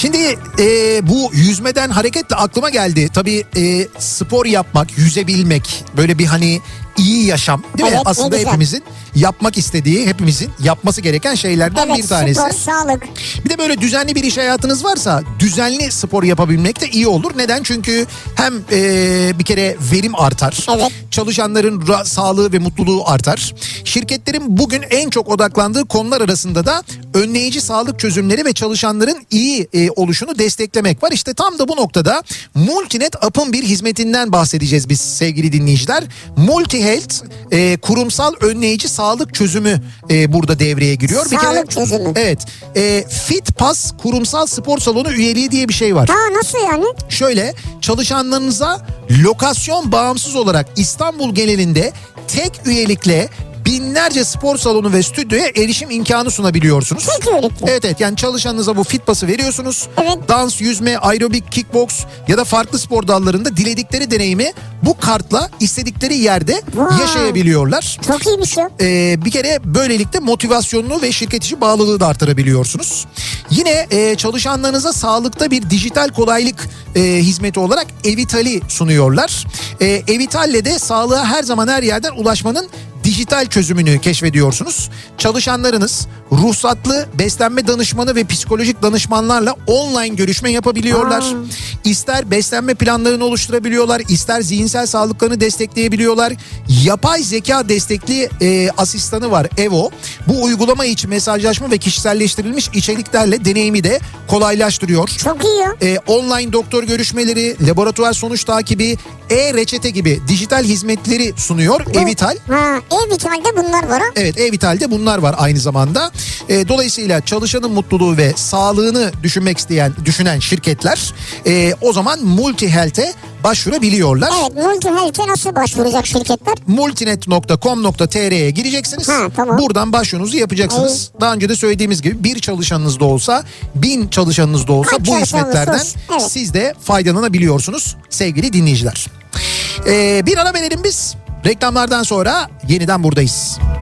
Şimdi e, bu yüzmeden hareketle aklıma geldi. Tabii e, spor yapmak, yüzebilmek böyle bir hani iyi yaşam değil mi? Evet, ne Aslında hepimizin yapmak istediği, hepimizin yapması gereken şeylerden Evet bir tanesi. spor, sağlık. Bir de böyle düzenli bir iş hayatınız varsa düzenli spor yapabilmek de iyi olur. Neden? Çünkü hem e, bir kere verim artar. Evet. Çalışanların ra- sağlığı ve mutluluğu artar. Şirketlerin bugün en çok odaklandığı konular arasında da önleyici sağlık çözümleri ve çalışanların iyi e, oluşunu desteklemek var. İşte tam da bu noktada Multinet Up'ın bir hizmetinden bahsedeceğiz biz sevgili dinleyiciler. Multi Health e, kurumsal önleyici sağlık çözümü e, burada devreye giriyor. Sağlık çözümü. Evet. E, Fit Pass kurumsal spor salonu üyeliği diye bir şey var. Ha nasıl yani? Şöyle çalışanlarınıza lokasyon bağımsız olarak İstanbul genelinde tek üyelikle binlerce spor salonu ve stüdyoya erişim imkanı sunabiliyorsunuz. Tek üyelikle. Evet evet yani çalışanınıza bu fit pası veriyorsunuz. Evet. Dans, yüzme, aerobik, kickbox ya da farklı spor dallarında diledikleri deneyimi bu kartla istedikleri yerde Vay. yaşayabiliyorlar. Çok iyiymiş ya. Ee, bir kere böylelikle motivasyonunu ve şirket içi bağlılığı da artırabiliyorsunuz. Yine e, çalışanlarınıza sağlıkta bir dijital kolaylık e, hizmeti olarak Evital'i sunuyorlar. E, Evital'le de sağlığa her zaman her yerden ulaşmanın dijital çözümünü keşfediyorsunuz. Çalışanlarınız ruhsatlı beslenme danışmanı ve psikolojik danışmanlarla online görüşme yapabiliyorlar. Aa. İster beslenme planlarını oluşturabiliyorlar, ister zihinsel sağlıklarını destekleyebiliyorlar. Yapay zeka destekli e, asistanı var Evo. Bu uygulama için mesajlaşma ve kişiselleştirilmiş içeriklerle deneyimi de kolaylaştırıyor. Çok iyi. E, online doktor görüşmeleri, laboratuvar sonuç takibi, e-reçete gibi dijital hizmetleri sunuyor Evital. Ha E-Vital'de bunlar var ha. Evet E-Vital'de bunlar var aynı zamanda. E, dolayısıyla çalışanın mutluluğu ve sağlığını düşünmek isteyen, düşünen şirketler e, o zaman Multi Health'e başvurabiliyorlar. Evet Multi Health'e nasıl başvuracak şirketler? multinet.com.tr'ye gireceksiniz. Ha, tamam. Buradan başvurunuzu yapacaksınız. Daha önce de söylediğimiz gibi bir çalışanınız da olsa, bin çalışanınız da olsa Kaç bu hizmetlerden evet. siz de faydalanabiliyorsunuz sevgili dinleyiciler. Ee, bir ara verelim biz. Reklamlardan sonra yeniden buradayız.